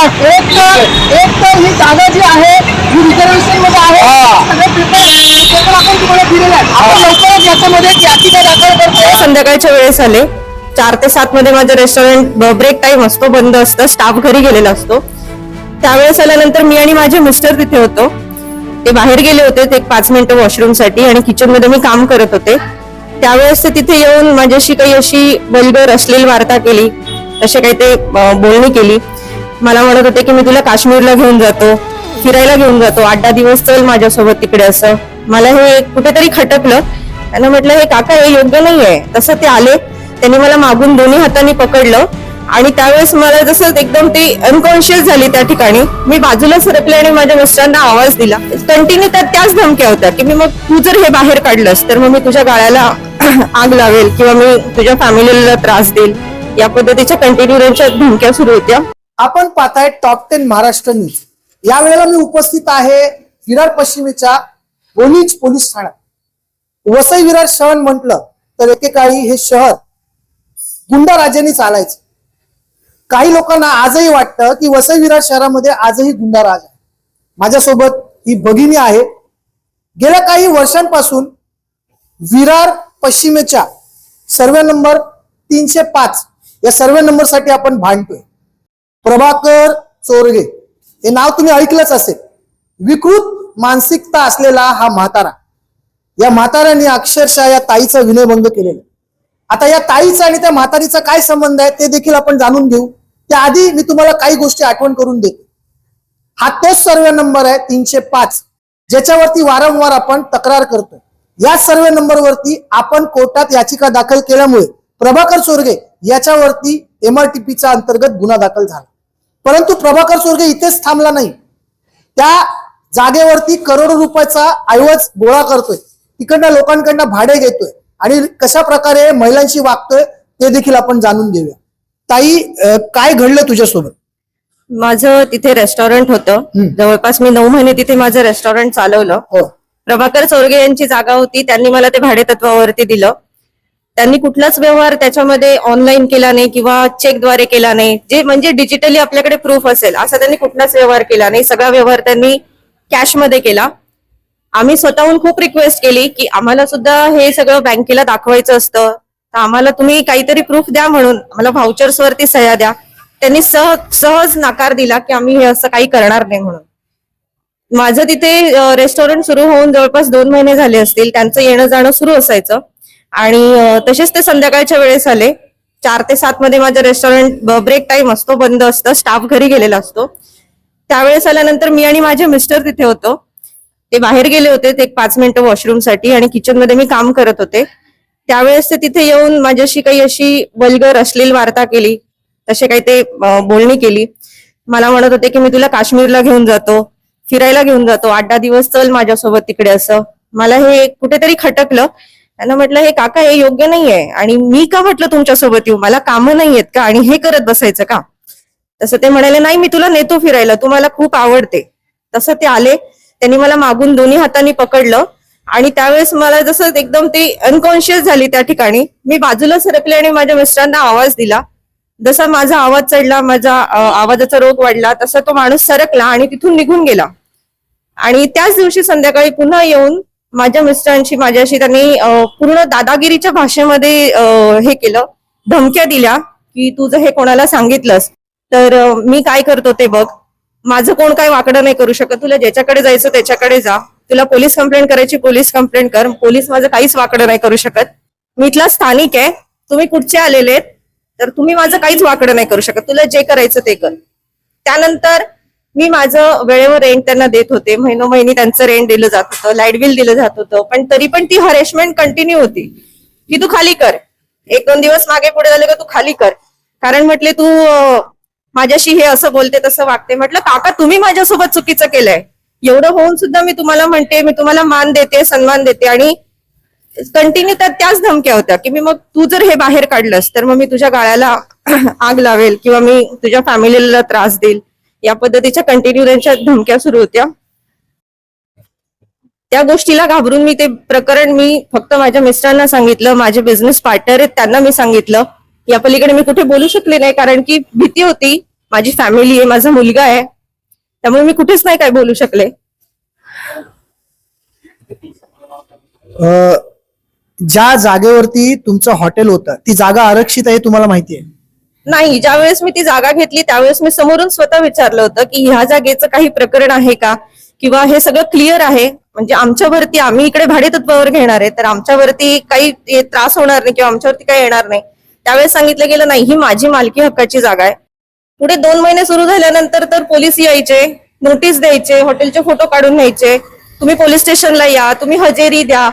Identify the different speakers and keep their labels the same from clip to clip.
Speaker 1: एक तर- ही जागा जी आहे ही रिझर्वेशनमध्ये आहे सगळे पेपर ते पण आपण तुम्हाला दिलेले आहेत आपण लवकरच याच्यामध्ये एक याचिका दाखल करतो
Speaker 2: संध्याकाळच्या वेळेस आले. चार ते सात मध्ये माझं रेस्टॉरंट ब्रेक टाइम असतो बंद असतं स्टाफ घरी गेलेला असतो. त्यावेळेस आल्यानंतर मी आणि माझे मिस्टर तिथे होतो. ते बाहेर गेले होते ते एक पाच मिनिटं वॉशरूमसाठी आणि किचनमध्ये मी काम करत होते. त्यावेळेस ते तिथे येऊन माझ्याशी काही अशी वल्गर अश्लील वार्ता केली असे काही ते बोलणी केली. मला म्हणत होते की मी तुला काश्मीरला घेऊन जातो फिरायला घेऊन जातो आठ दहा दिवस चल माझ्यासोबत तिकडे असं. मला हे कुठेतरी खटकलं. त्यानं म्हटलं हे काका हे योग्य नाही आहे तसं ते आले. त्यांनी मला मागून दोन्ही हातांनी पकडलं. आणि त्यावेळेस मला जसं एकदम ते अनकॉन्शियस झाली त्या ठिकाणी मी बाजूला सरकले आणि माझ्या मिस्टरांना आवाज दिला. कंटिन्यू त्यात त्याच धमक्या होत्या की मी मग तू जर हे बाहेर काढलंस तर मग मी तुझ्या गाळ्याला आग लावेल किंवा मी तुझ्या फॅमिलीला त्रास देईल या पद्धतीच्या कंटिन्यू त्यांच्या धमक्या सुरू होत्या.
Speaker 1: आपण पाहताय टॉप टेन महाराष्ट्र न्यूज यावेळेला मी उपस्थित आहे विरार पश्चिमेच्या बोनीज पोलीस ठाण्यात. वसई विरार शहर म्हटलं तर एकेकाळी हे शहर गुंडा राजांनी चालायचं. काही लोकांना आजही वाटतं की वसई विरार शहरामध्ये आजही गुंडा राज आहे. माझ्यासोबत ही भगिनी आहे. गेल्या काही वर्षांपासून विरार पश्चिमेच्या सर्वे नंबर तीनशे पाच. या सर्वे नंबरसाठी आपण भांडतोय. प्रभाकर चोरगे हे नाव तुम्ही ऐकलंच असेल. विकृत मानसिकता असलेला हा म्हातारा. या म्हाताऱ्याने अक्षरशः या ताईचा विनयभंग केलेला. आता या ताईचा आणि त्या म्हातारीचा काय संबंध आहे ते देखील आपण जाणून घेऊ. त्याआधी मी तुम्हाला काही गोष्टी आठवण करून देतो. हा तोच सर्वे नंबर आहे तीनशे पाच. ज्याच्यावरती वारंवार आपण तक्रार करतोय. या सर्वे नंबरवरती आपण कोर्टात याचिका दाखल केल्यामुळे प्रभाकर चोरगे याच्यावरती एमआरटीपीचा अंतर्गत गुन्हा दाखल झाला. परंतु प्रभाकर चोरगे इथेच थांबला नाही. त्या जागेवरती करोडो रुपयाचा ऐवज गोळा करतोय. तिकडनं लोकांकडनं भाडे घेतोय. आणि कशा प्रकारे महिलांशी वागतोय ते देखील आपण जाणून घेऊया. ताई काय घडलं तुझ्यासोबत?
Speaker 2: माझं तिथे रेस्टॉरंट होतं. जवळपास मी नऊ महिने तिथे माझं रेस्टॉरंट चालवलं.
Speaker 1: हो.
Speaker 2: प्रभाकर चौरगे यांची जागा होती. त्यांनी मला ते भाडे तत्वावरती दिलं. त्यांनी कुठलाच व्यवहार त्याच्यामध्ये ऑनलाईन केला नाही किंवा चेकद्वारे केला नाही. जे म्हणजे डिजिटली आपल्याकडे प्रूफ असेल असा त्यांनी कुठलाच व्यवहार केला नाही. सगळा व्यवहार त्यांनी कॅशमध्ये केला. आम्ही स्वतःहून खूप रिक्वेस्ट केली की आम्हाला सुद्धा हे सगळं बँकेला दाखवायचं असतं. तर आम्हाला तुम्ही काहीतरी प्रूफ द्या म्हणून आम्हाला व्हाउचर्स वरती सह्या द्या. त्यांनी सहज सहज नकार दिला की आम्ही हे असं काही करणार नाही म्हणून. माझं तिथे रेस्टॉरंट सुरू होऊन जवळपास दोन महिने झाले असतील. त्यांचं येणं जाणं सुरू असायचं. आणि तसेच ते संध्याकाळच्या वेळेस आले. चार ते सात मध्ये माझं रेस्टॉरंट ब्रेक टाइम असतो बंद असतं स्टाफ घरी गेलेला असतो. त्यावेळेस आल्यानंतर मी आणि माझे मिस्टर तिथे होतो. ते बाहेर गेले होते ते एक पाच मिनिटं वॉशरूमसाठी आणि किचनमध्ये मी काम करत होते. त्यावेळेस ते तिथे येऊन माझ्याशी काही अशी वल्गर अश्लील वार्ता केली. तसे काही ते बोलणी केली. मला म्हणत होते की मी तुला काश्मीरला घेऊन जातो. फिरायला घेऊन जातो. आठ दहा दिवस चल माझ्यासोबत तिकडे असं. मला हे कुठेतरी खटकलं. त्यांना म्हटलं हे काका हे योग्य नाहीये. आणि मी का म्हटलं तुमच्यासोबत येऊ? मला कामं नाही आहेत का? आणि हे करत बसायचं का? तसं ते म्हणाले नाही मी तुला नेतो फिरायला. तू मला खूप आवडते. तसं ते आले. त्यांनी मला मागून दोन्ही हातांनी पकडलं. आणि त्यावेळेस मला जसं एकदम ते अनकॉन्शियस झाली त्या ठिकाणी. मी बाजूला सरकले आणि माझ्या मिस्टरांना आवाज दिला. जसा माझा आवाज चढला माझा आवाजाचा रोग वाढला तसा तो माणूस सरकला आणि तिथून निघून गेला. आणि त्याच दिवशी संध्याकाळी पुन्हा येऊन माझ्या मिस्टरांशी माझ्याशी त्यांनी पूर्ण दादागिरीच्या भाषेमध्ये हे केलं धमक्या दिल्या की तू जर हे कोणाला सांगितलंस? तर मी काय करतो ते बघ. माझं कोण काय वाकडं नाही करू शकत. तुला ज्याच्याकडे जायचं त्याच्याकडे जा. तुला पोलीस कंप्लेंट करायची पोलीस कंप्लेंट कर. पोलीस माझं काहीच वाकडं नाही करू शकत. मी इथला स्थानिक आहे. तुम्ही कुठचे आलेले आहेत? तर तुम्ही माझं काहीच वाकडं नाही करू शकत. तुला जे करायचं ते कर. त्यानंतर मी माझं वेळेवर रेंट त्यांना देत होते. महिनो महिने त्यांचं रेंट दिलं जात होतं. लाइट बिल दिलं जात होतं. पण तरी पण ती हरेशमेंट कंटिन्यू होती. की तू खाली कर. एक दोन दिवस मागे पुढे झाले का तू खाली कर. कारण म्हटले तू माझ्याशी हे असं बोलते तसं वागते. म्हटलं काका तुम्ही माझ्यासोबत चुकीचं केलंय. एवढं होऊन सुद्धा मी तुम्हाला म्हणते मी तुम्हाला मान देते सन्मान देते. आणि कंटिन्यू त्यात त्याच धमक्या होत्या. की मी मग तू जर हे बाहेर काढलंस तर मग मी तुझ्या गाळ्याला आग लावेल किंवा मी तुझ्या फॅमिलीला त्रास देईल. या पद्धतीच्या कंटिन्यू त्यांच्या धमक्या सुरू होत्या. त्या गोष्टीला घाबरून मी ते प्रकरण मी फक्त माझ्या मिस्टरांना सांगितलं माझे बिझनेस पार्टनर आहेत त्यांना मी सांगितलं. या पलीकडे मी कुठे बोलू शकले नाही कारण की भीती होती. माझी फॅमिली आहे माझा मुलगा आहे. त्यामुळे मी कुठेच नाही काय बोलू शकले.
Speaker 1: ज्या जागेवरती तुमचं हॉटेल होतं ती जागा आरक्षित आहे तुम्हाला माहिती आहे.
Speaker 2: नाही ज्यावेळेस मी ती जागा घेतली त्यावेळेस मी समोरून स्वतः विचारलं होतं की ह्या जागेचं काही प्रकरण आहे का? किंवा हे सगळं क्लिअर आहे? म्हणजे आमच्यावरती आम्ही इकडे भाडेतत्वावर घेणार आहे तर आमच्यावरती काही त्रास होणार नाही किंवा आमच्यावरती काही येणार नाही. त्यावेळेस सांगितलं गेलं नाही ही माझी मालकी हक्काची जागा आहे. पुढे दोन महिने सुरू झाल्यानंतर तर पोलीस यायचे नोटीस द्यायचे हॉटेलचे फोटो काढून न्यायचे तुम्ही पोलीस स्टेशनला या तुम्ही हजेरी द्या.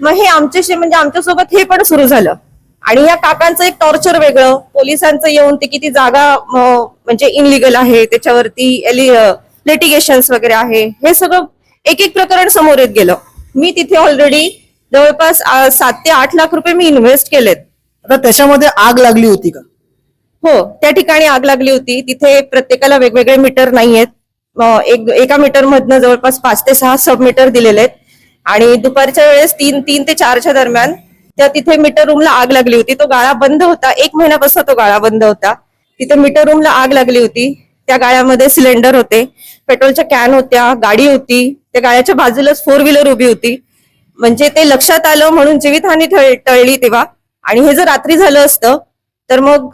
Speaker 2: मग हे आमच्याशी म्हणजे आमच्यासोबत हे पण सुरू झालं. आणि या काकांचं एक टॉर्चर वेगळं. पोलिसांचं येऊन ते किती जागा म्हणजे इनलिगल आहे त्याच्यावरती लिटिगेशन्स वगैरे आहे. हे सगळं एक एक प्रकरण समोर येत गेलं. मी तिथे ऑलरेडी जवळपास सात ते आठ लाख रुपये मी इन्व्हेस्ट केलेत.
Speaker 1: आता त्याच्यामध्ये आग लागली होती का?
Speaker 2: हो त्या ठिकाणी आग लागली होती. तिथे प्रत्येकाला वेगवेगळे मीटर नाहीयेत. एक एका मीटर मधनं जवळपास पाच ते सहा सब मीटर दिलेले आहेत आणि दुपारच्या वेळेस तीन तीन ते चारच्या दरम्यान त्या तिथे मीटर रूमला आग लागली होती. तो गाळा बंद होता. एक महिन्यापासून तो गाळा बंद होता. तिथे मीटर रूमला आग लागली होती. त्या गाळ्यामध्ये सिलेंडर होते. पेट्रोलच्या कॅन होत्या गाडी होती. त्या गाळ्याच्या बाजूलाच फोर व्हीलर उभी होती. म्हणजे ते लक्षात आलं म्हणून जीवितहानी टळ- टळली तेव्हा. आणि हे जर रात्री झालं असतं तर मग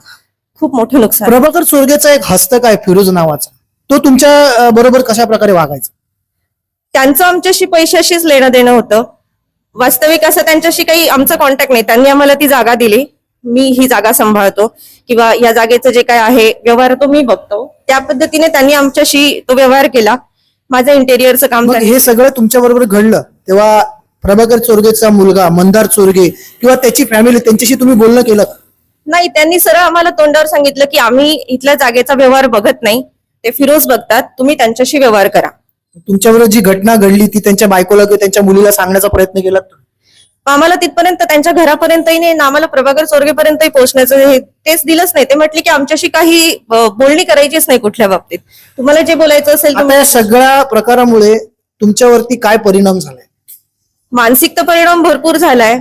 Speaker 2: खूप मोठं नुकसान.
Speaker 1: प्रभाकर चोरगेचा एक हस्तक आहे फिरोज नावाचा. तो तुमच्या बरोबर कशा प्रकारे वागायचा?
Speaker 2: त्यांचं आमच्याशी पैशाशीच लेणं देणं होतं. वास्तविक असं त्यांच्याशी काही आमचा कॉन्टॅक्ट नाही. त्यांनी आम्हाला ती जागा दिली. मी ही जागा सांभाळतो. किंवा या जागेचं जे काय आहे व्यवहार तो मी बघतो. त्या पद्धतीने त्यांनी आमच्याशी तो व्यवहार केला. माझं इंटेरियरचं काम
Speaker 1: मग हे सगळं तुमच्या बरोबर घडलं. तेव्हा प्रभाकर चोरगेचा मुलगा मंदार चोरगे किंवा त्याची फॅमिली त्यांच्याशी तुम्ही बोलणं केलं? का?
Speaker 2: नाही त्यांनी सरळ आम्हाला तोंडावर सांगितलं की आम्ही इथल्या जागेचा व्यवहार बघत नाही. ते फिरोज बघतात. तुम्ही त्यांच्याशी व्यवहार करा.
Speaker 1: तुमच्याबरोबर जी घटना घडली ती त्यांच्या बायकोला किंवा त्यांच्या मुलीला सांगण्याचा प्रयत्न केला
Speaker 2: आम्हाला तिथपर्यंत त्यांच्या घरापर्यंतही नाही ना आम्हाला प्रभाकर चोरगेपर्यंतही पोहोचण्याचं हे तेच दिलंच नाही. ते म्हटले की आमच्याशी काही बोलणी करायचीच नाही कुठल्या बाबतीत. तुम्हाला जे बोलायचं असेल
Speaker 1: आता या सगळ्या प्रकारामुळे तुमच्यावरती काय परिणाम झालाय?
Speaker 2: मानसिक तर परिणाम भरपूर झालाय.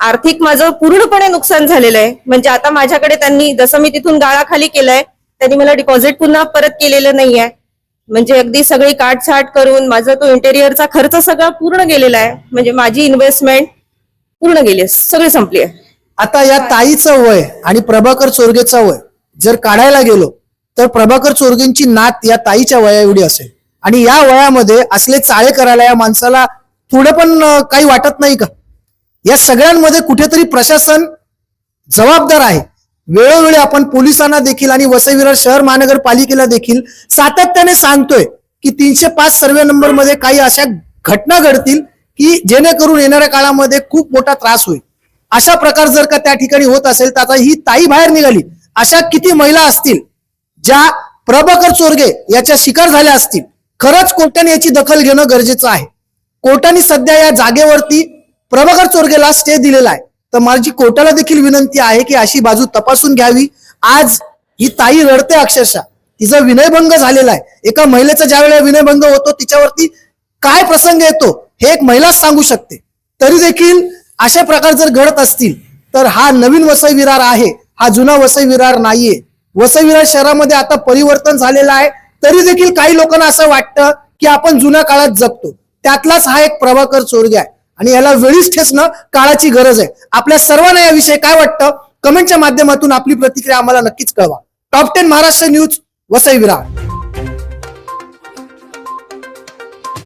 Speaker 2: आर्थिक माझं पूर्णपणे नुकसान झालेलं आहे म्हणजे आता माझ्याकडे त्यांनी जसं मी तिथून गाळा खाली केलाय त्यांनी मला डिपॉझिट पुन्हा परत केलेलं नाहीये. म्हणजे अगदी सगळी काटछाट करून माझा तो इंटेरियरचा खर्च सगळा पूर्ण गेलेला आहे. म्हणजे माझी इन्व्हेस्टमेंट पूर्ण गेली आहे, सगळी संपली आहे.
Speaker 1: आता या ताईचं वय आणि प्रभाकर चोरगेचं वय जर काढायला गेलो तर प्रभाकर चोरगेंची नात या ताईच्या वया एवढी असेल. आणि या वयामध्ये असले चाळे करायला या माणसाला थोडं पण काही वाटत नाही का? या सगळ्यांमध्ये कुठेतरी प्रशासन जबाबदार आहे. वेळोवेळी आपण पोलिसांना देखील आणि वसई विरार शहर महानगरपालिकेला देखील सातत्याने सांगतोय की तीनशे पाच सर्वे नंबरमध्ये काही अशा घटना घडतील की जेणेकरून येणाऱ्या काळामध्ये खूप मोठा त्रास होईल. अशा प्रकार जर का त्या ठिकाणी होत असेल तर आता ही ताई बाहेर निघाली. अशा किती महिला असतील ज्या प्रभाकर चोरगे याच्या शिकार झाल्या असतील? खरंच कोर्टाने याची दखल घेणं गरजेचं आहे. कोर्टाने सध्या या जागेवरती प्रभाकर चोरगेला स्टे दिलेला आहे. तर माझी कोर्टाला देखील विनंती आहे की अशी बाजू तपासून घ्यावी. आज ही ताई रडते अक्षरशः. तिचा विनयभंग झालेला आहे. एका महिलेचा ज्या वेळेला विनयभंग होतो तिच्यावरती काय प्रसंग येतो हे एक महिलाच सांगू शकते. तरी देखील अशा प्रकार जर घडत असतील तर हा नवीन वसई विरार आहे. हा जुना वसई विरार नाहीये. वसई विरार शहरामध्ये आता परिवर्तन झालेलं आहे. तरी देखील काही लोकांना असं वाटतं की आपण जुन्या काळात जगतो. त्यातलाच हा एक प्रभाकर चोरगे आहे. आणि याला वेळीच ठेचणं काळाची गरज आहे. आपल्या सर्वांना याविषयी काय वाटतं? कमेंटच्या माध्यमातून आपली प्रतिक्रिया आम्हाला नक्कीच कळवा. Top ten Maharashtra news Vasai Virar.